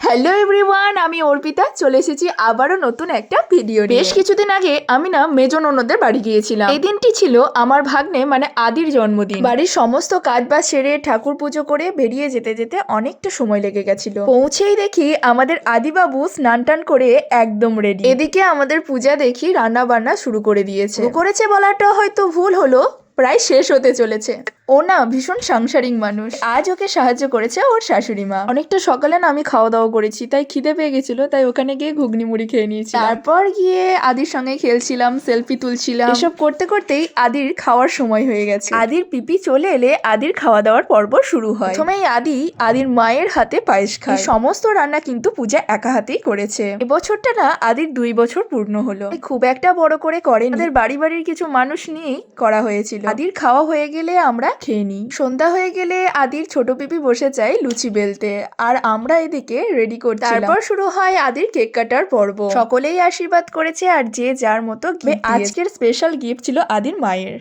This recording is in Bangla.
হ্যালো এভরিওয়ান আমি অর্পিতা চলে এসেছি আবারও নতুন একটা ভিডিও বেশ কিছুদিন আগে আমি না মেজন অন্যদের বাড়ি গিয়েছিলাম। এই দিনটি ছিল আমার ভাগ্নে মানে আদির জন্মদিন। বাড়ির সমস্ত কাজ বাজ সেরে ঠাকুর পুজো করে বেরিয়ে যেতে যেতে অনেকটা সময় লেগে গেছিল। পৌঁছেই দেখি আমাদের আদিবাবু স্নান টান করে একদম রেডি এদিকে আমাদের পূজা দেখি রান্না বান্না শুরু করে দিয়েছে। করেছে বলাটা হয়তো ভুল হলো প্রায় শেষ হতে চলেছে। ও না ভীষণ সাংসারিক মানুষ। আজ ওকে সাহায্য করেছে ওর শাশুড়ি মা। অনেকটা সকালে না আমি খাওয়া দাওয়া করেছি, তাই খিদে পেয়ে গেছিল, তাই ওখানে গিয়ে ঘুগনি মুড়ি খেয়ে নিয়েছি তারপর গিয়ে আদির সঙ্গে খেলছিলাম, সেলফি তুলছিলাম। এসব করতে করতেই আদির খাওয়ার সময় হয়ে গেছে। আদির পিপি চলে এলে আদির খাওয়া দাওয়ার পর্ব শুরু হয়। প্রথমেই আদি আদির মায়ের হাতে পায়েস খায়। সমস্ত রান্না কিন্তু পূজা একা হাতেই করেছে। এবছরটা না আদির দুই বছর পূর্ণ হলো। খুব একটা বড় করে করেন। আমাদের বাড়ি বাড়ির কিছু মানুষ নিয়েই করা হয়েছিল। আদির খাওয়া হয়ে গেলে আমরা খেয়ে নিই। সন্ধ্যা হয়ে গেলে আদির ছোট পিপি বসে যায় লুচি বেলতে। আর আমরা এদিকে রেডি করছি তারপর শুরু হয় আদির কেক কাটার পর্ব। সকলেই আশীর্বাদ করেছে আর যে যার মতো আজকের স্পেশাল গিফট ছিল আদির মায়ের।